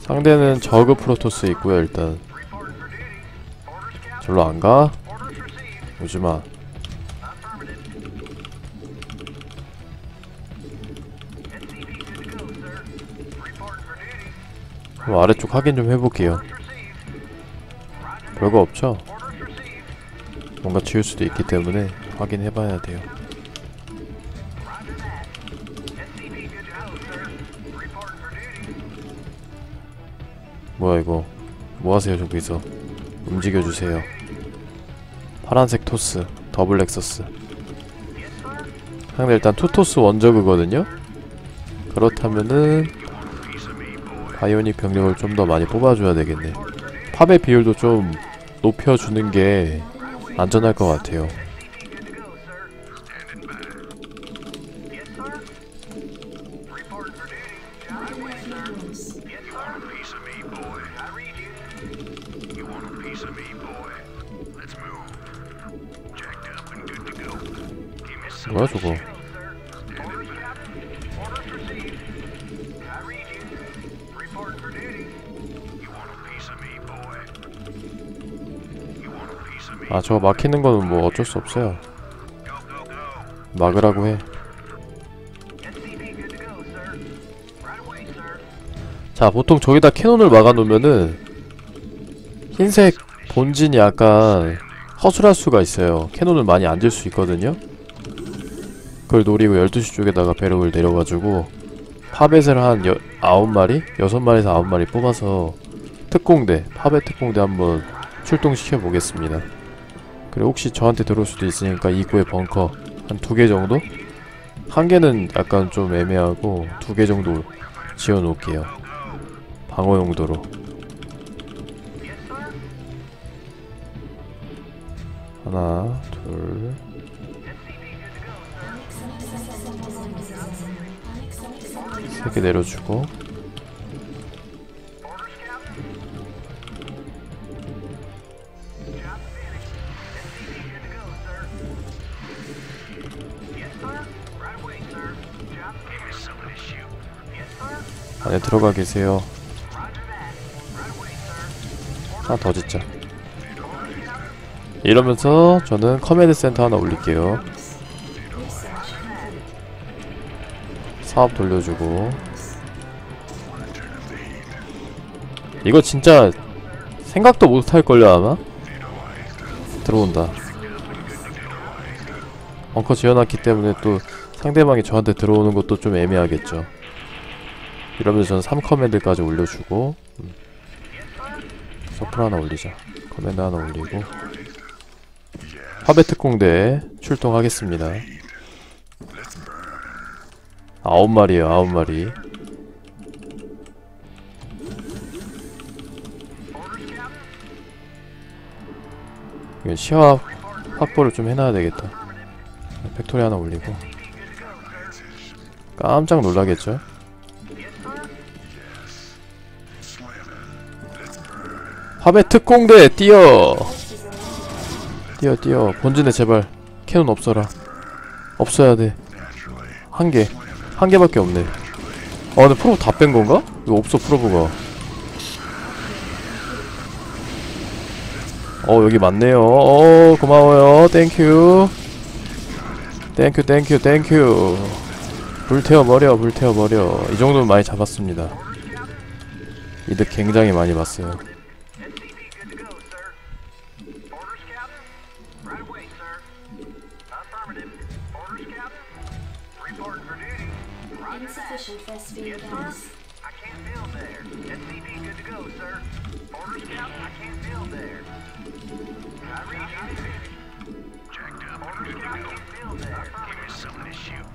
상대는 저그 프로토스 있고요 일단 절로 안가? 오지마 그럼 아래쪽 확인 좀 해볼게요 별거 없죠? 뭔가 지울 수도 있기 때문에 확인해봐야 돼요 뭐야 이거. 뭐하세요 저기서? 움직여주세요. 파란색 토스 더블 렉서스. 상대 일단 투토스 원저그거든요? 그렇다면은 바이오닉 병력을 좀 더 많이 뽑아줘야 되겠네. 팝의 비율도 좀 높여주는 게 안전할 것 같아요 아 저거 막히는 거는 뭐 어쩔 수 없어요 막으라고 해 자, 보통 저기다 캐논을 막아놓으면은 흰색 본진이 약간 허술할 수가 있어요. 캐논을 많이 안들수 있거든요. 그걸 노리고 12시 쪽에다가 배럭을 내려가지고 파벳을 한 여, 9마리? 6마리에서 9마리 뽑아서 특공대, 파벳 특공대 한번 출동시켜 보겠습니다. 그리고 혹시 저한테 들어올 수도 있으니까 입구에 벙커 한 두 개 정도? 한 개는 약간 좀 애매하고 두 개 정도 지어 놓을게요. 방어 용도로. 하나, 둘. 세 개 내려주고. 안에 들어가 계세요. 하나 더 짓자. 이러면서 저는 커맨드 센터 하나 올릴게요. 사업 돌려주고. 이거 진짜 생각도 못할걸요 아마? 들어온다. 벙커 지어놨기 때문에 또 상대방이 저한테 들어오는 것도 좀 애매하겠죠. 이러면서 저는 3커맨드까지 올려주고 음. 서플 하나 올리자. 커맨드 하나 올리고. 화배 특공대 출동하겠습니다. 아홉 마리에요 아홉 마리. 시야 확보를 좀 해놔야 되겠다. 팩토리 하나 올리고. 깜짝 놀라겠죠? 화배 특공대 뛰어. 뛰어 뛰어. 본진에 제발. 캐논 없어라. 없어야 돼한 개. 한 개밖에 없네. 아 근데 프로브 다 뺀 건가? 이거 없어 프로브가. 어 여기 맞네요. 어 고마워요. 땡큐. 땡큐 땡큐 땡큐. 불태워버려 불태워버려. 이 정도면 많이 잡았습니다. 이득 굉장히 많이 봤어요 Insufficient Vespene gas. I can't build there. SCV good to go, sir. Order scout, I can't build there. I read you. Checked up. Order scout, I can't build there. Give me something to shoot.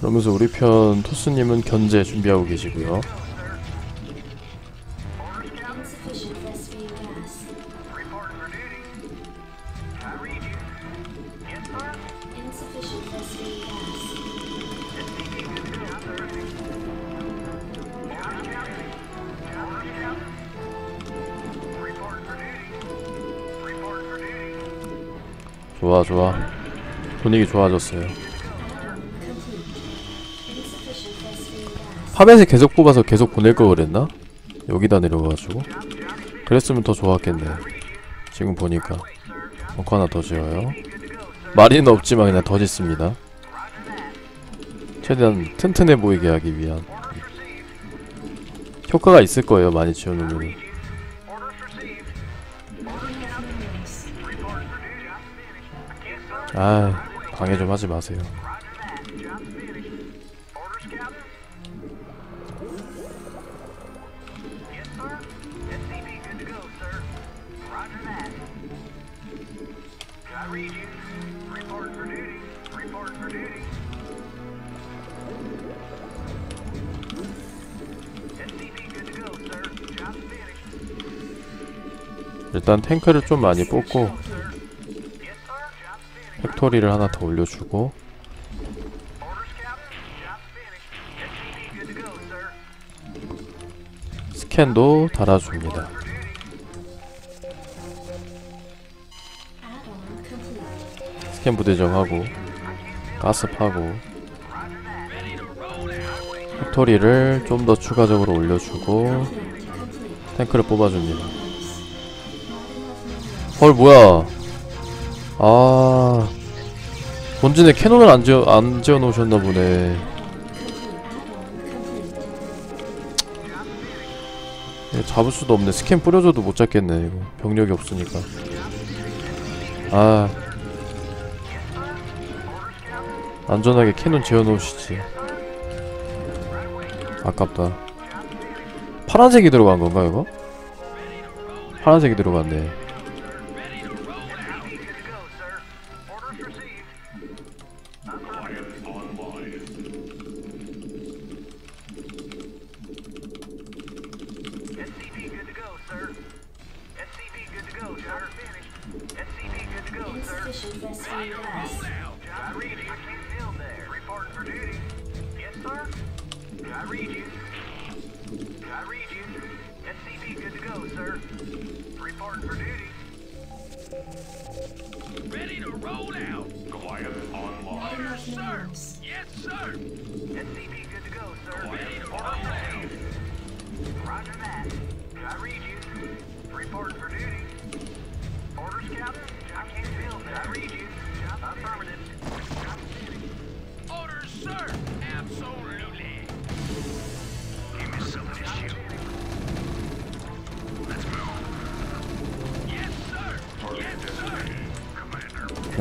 그러면서 우리 편 토스님은 견제 준비하고 계시고요. 좋아 좋아. 분위기 좋아졌어요. 탑에서 계속 뽑아서 계속 보낼 걸 그랬나? 여기다 내려가가지고? 그랬으면 더 좋았겠네. 지금 보니까. 벙커 하나 더 지어요. 마리는 없지만 그냥 더 짓습니다. 최대한 튼튼해 보이게 하기 위한. 효과가 있을 거예요 많이 지어놓으면 아 방해 좀 하지 마세요. 일단 탱크를 좀 많이 뽑고 팩토리를 하나 더 올려주고. 스캔도 달아줍니다. 스캔 부대정하고 가스 파고 팩토리를 좀 더 추가적으로 올려주고. 탱크를 뽑아줍니다 헐 뭐야 아 본진에 캐논을 안 지어 안 지어 놓으셨나 보네. 이거 잡을 수도 없네. 스캔 뿌려줘도 못 잡겠네 이거. 병력이 없으니까. 아. 안전하게 캐논 지어 놓으시지. 아깝다. 파란색이 들어간 건가 이거? 파란색이 들어갔네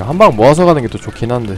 한 방 모아서 가는 게더 좋긴 한데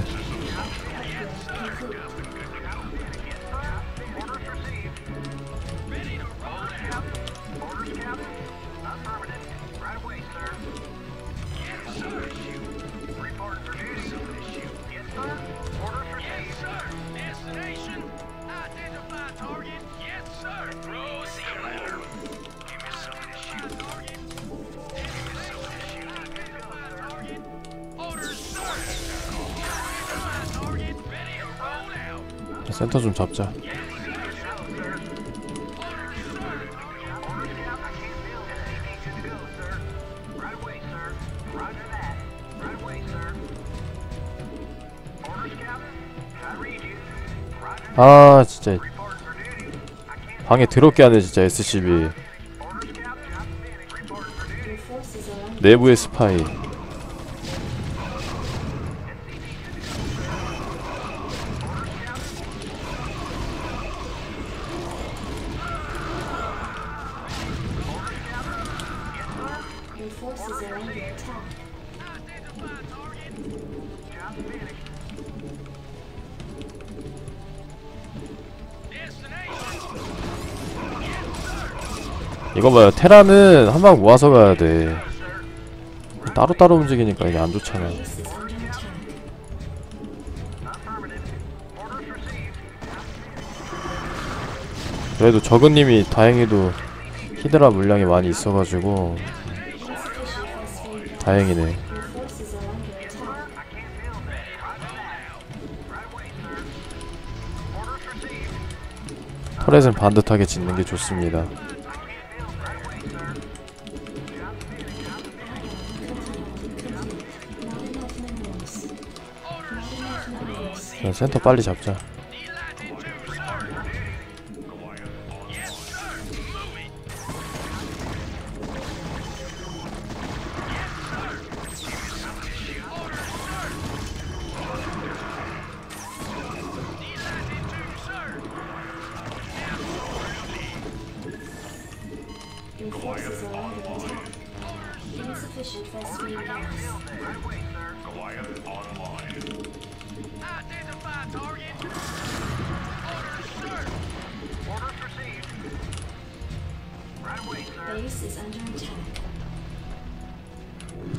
You. Roger that. 아 진짜 방에 더럽게 하네 진짜 SCB 내부의 스파이 이거 봐요 테라는 한 방 모아서 가야 돼 따로따로 움직이니까 이게 안 좋잖아. 그래도 저근님이 다행히도 히드라 물량이 많이 있어가지고. 다행이네. 터렛은 반듯하게 짓는 게 좋습니다 그냥 센터 빨리 잡자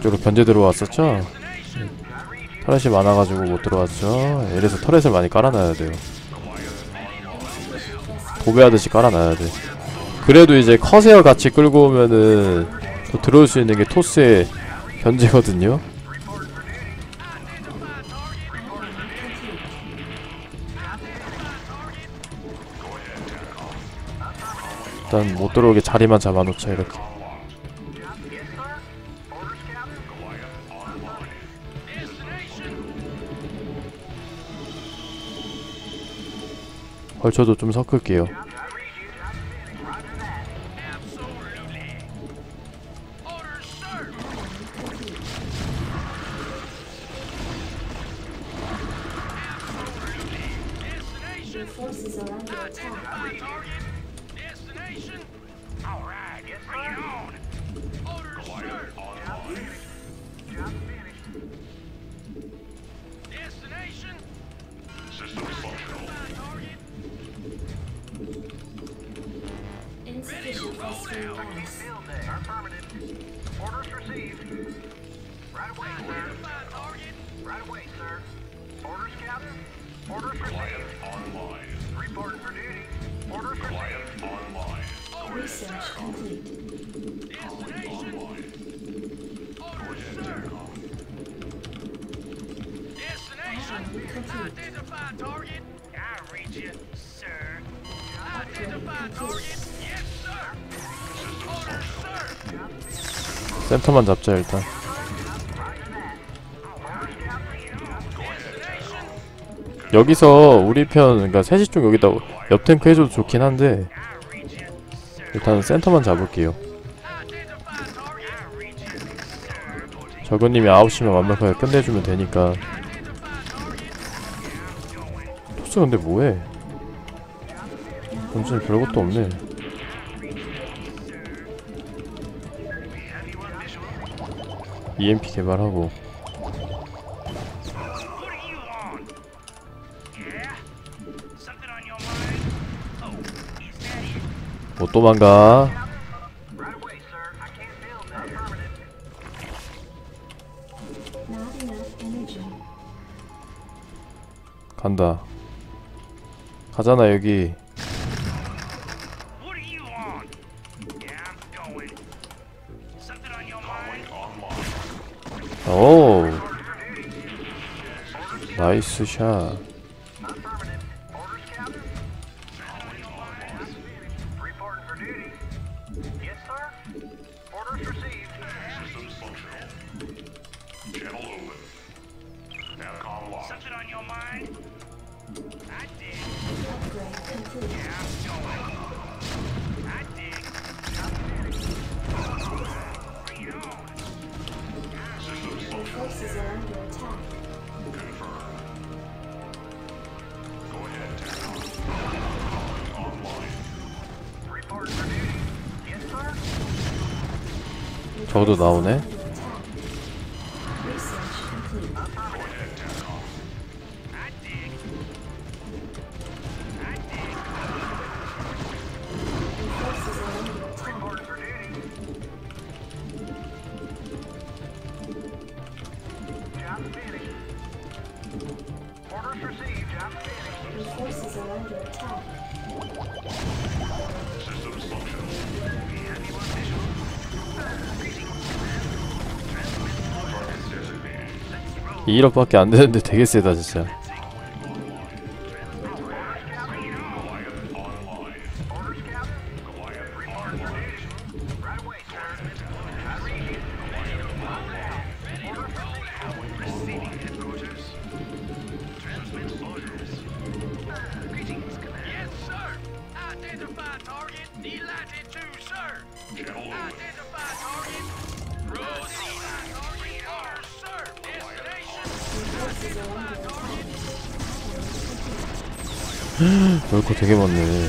이쪽으로 견제 들어왔었죠? 터렛이 많아가지고 못 들어왔죠? 이래서 터렛을 많이 깔아놔야 돼요 고배하듯이 깔아놔야 돼 그래도 이제 커세어 같이 끌고 오면은 또 들어올 수 있는 게 토스의 견제거든요 일단 못 들어오게 자리만 잡아놓자 이렇게 벌쳐도 좀 섞을게요 센터만 잡자 일단. 여기서 우리 편 그러니까 셋이 쪽 여기다 옆 탱크 해줘도 좋긴 한데. 일단 센터만 잡을게요. 저그님이 9시면 완벽하게 끝내주면 되니까 토스 근데 뭐해 본진 별것도 없네 EMP 개발하고? Oh? 못 도망가 away, 가잖아 여기? 오 나이스 샷 저도 나오네. 2억밖에 안 되는데 되게 세다 진짜. 럴코 되게 많네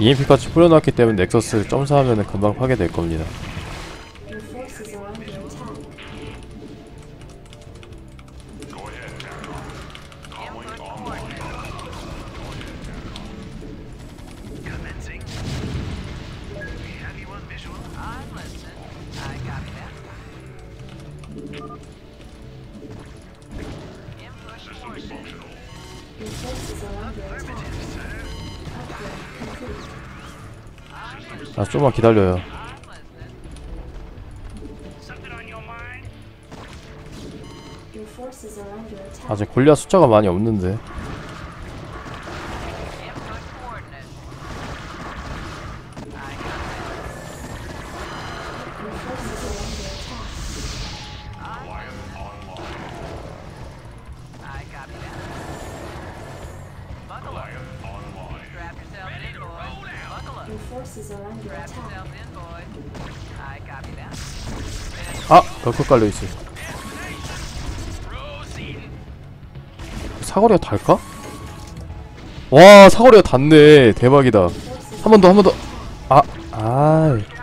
EMP까지 뿌려놨기 때문에 넥서스 점사하면 금방 파괴될 겁니다. 아 좀만 기다려요. 아직 골리앗 숫자가 많이 없는데. 아 덜컥 깔려 있어. Proceeding. 사거리가 달까? 와 사거리가 닿네. 대박이다. 한 번 더 한 번 더. 아 아. Identify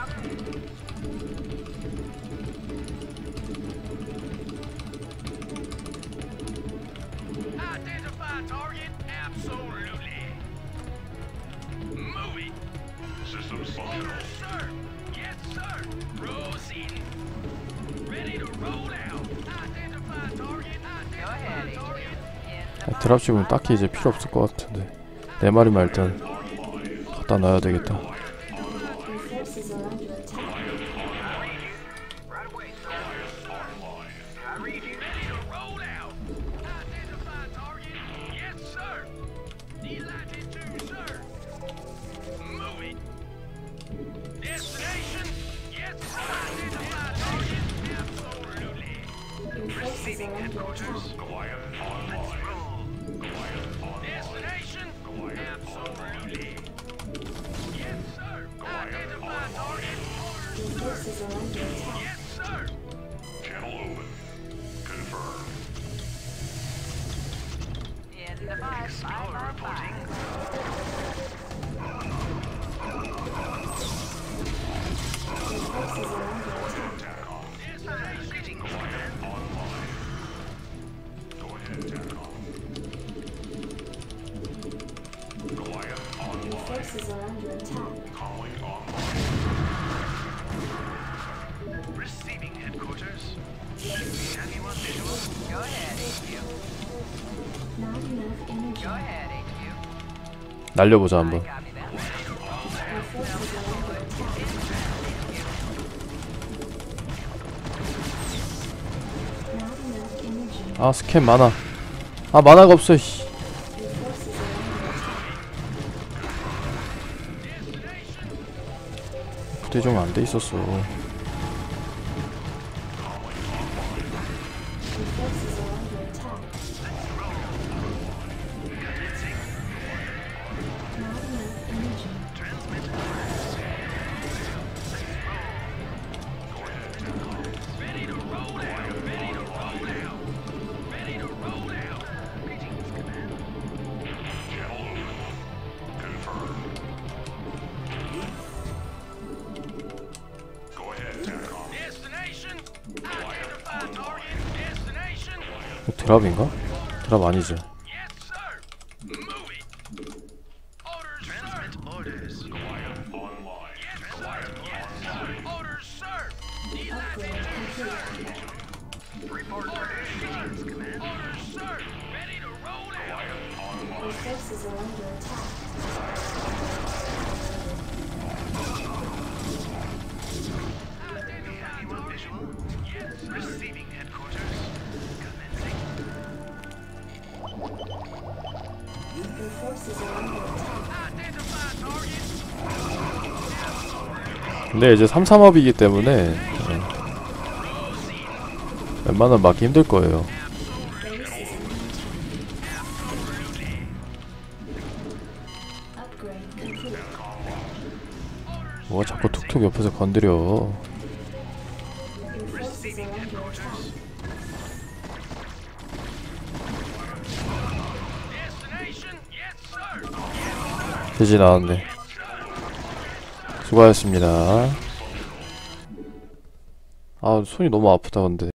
드랍십은 딱히 이제 필요 없을 것 같은데. 내 말이만 일단 갖다 놔야 되겠다. Explorer reporting. Order online. Go ahead, forces are under attack. 날려보자 한번. 아 스캔 많아. 아 만화가 없어. 씨. 그때 좀 안 돼 있었어. 드랍인가? 드랍 아니죠 근데 이제 3삼업이기 때문에 예. 웬만하면 막기 힘들 거예요. 뭐가 자꾸 툭툭 옆에서 건드려 되지 나왔네. 수고하셨습니다. 아 손이 너무 아프다 근데